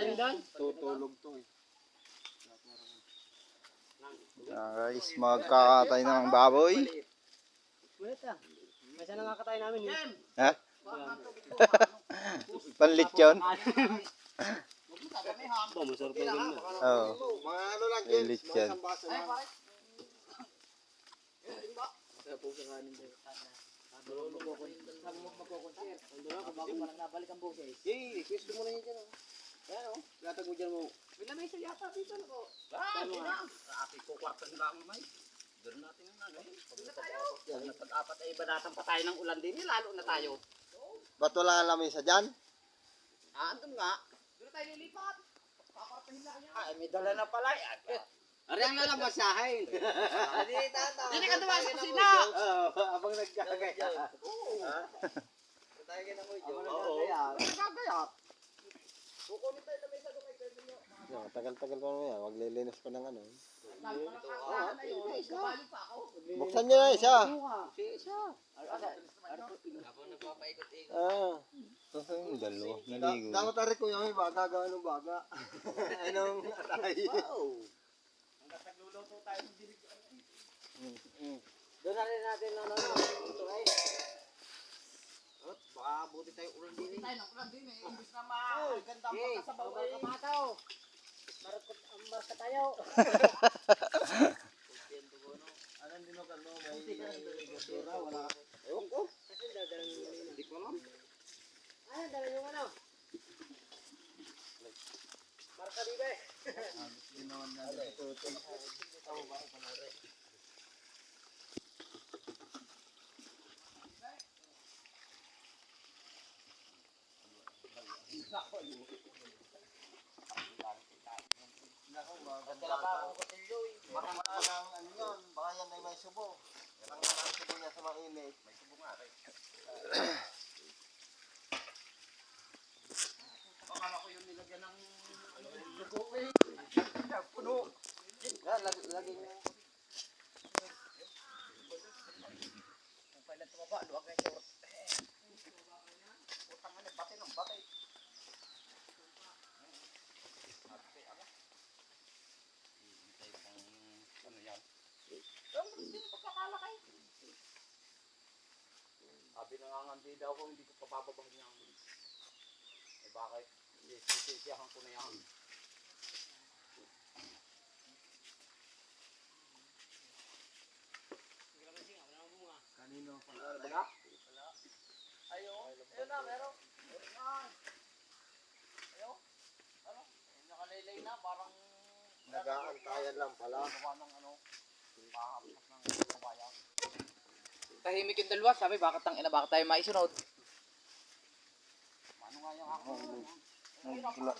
Ayun doon. Tutulog to eh. Ah, guys, magkakatay ng baboy. Ulit ah. Kasi nakakatay namin yun. Ha? Panlit yun? Ba, masarap na yun. Oo. Mga ano lang, May James. lit Mga yan. isang baso lang. Eh, pwesto mo na yan dyan. oh. Ayan o. Latag mo dyan mo. Wala may isa yata dito. no? Ah, di na. Ate ko kwartan lang may. Doon natin ang ano. Pag napag-apat ay banatan pa tayo ng ulan din, eh, lalo na tayo. Ba't wala ang lamesa dyan? Ah, andun nga. Doon tayo lilipat. Papartahin na kanya. Ay, may dala na pala. eh. Ari ang nalang masahin. Hindi, tata. Hindi ka dumaan sa kusina. Oo, abang nagkagaya. Oo. Tayo ka na mo, Jo. Oo. Nagkagayat. Kukunin tayo na may sa doon kay Kevin. No, tagal-tagal pa naman yan. Huwag lilinis pa ng ano. Lalo pa ng na yun. Ako. Buksan nyo na isa. Si isa. Ah. Ang dalawa. Da- Naligo. Dapat ari ko yung baga gaano baga. Anong atay? Wow. Hanggang nagluluto tayo ng dilig. Doon na rin natin ano, ano, ito ay. At baka buti tayo ulan din. Tayo ng ulan din eh. Imbis na ma. Ganda ang Okay, pagkasabaw bawal eh. ka mataw. Marakot ang marka tayo. Ano din mo kano may basura wala. Ewan ko. Kasi dadalang yung kanina. Hindi ko alam. Ay, dala yung ano. Marka di ba eh. Ginawan na ito. Nako, maganda Dala akong kutilyo eh. Baka ang ano yun, baka yan ay may subo. Yan ang nakasubo niya sa mainit. May subo nga rin. Akala ko yung nilagyan ng ano, dugo eh. Puno. Yan, lagi, lagi mo. Kung kailan tumaba, luwag na short. Utang ano, bati ng bati. Ate, ako. Hintay pang ano yan. Ang hindi na pagkakalakay. Nga nga, hindi ko pabababahin niya. Eh bakit? Sisisiyahan ko na yan. Kanino pa? Wala? Ayo. Ayun na, meron. Meron na. Ayo. Ano? Ayun, Nakalaylay na, parang Nag-aantayan lang pala. gawa ng ano, Tahimik yung dalawa, sabi, bakit ang ina, bakit tayo maisunod? Ano nga yung ako? Nagla-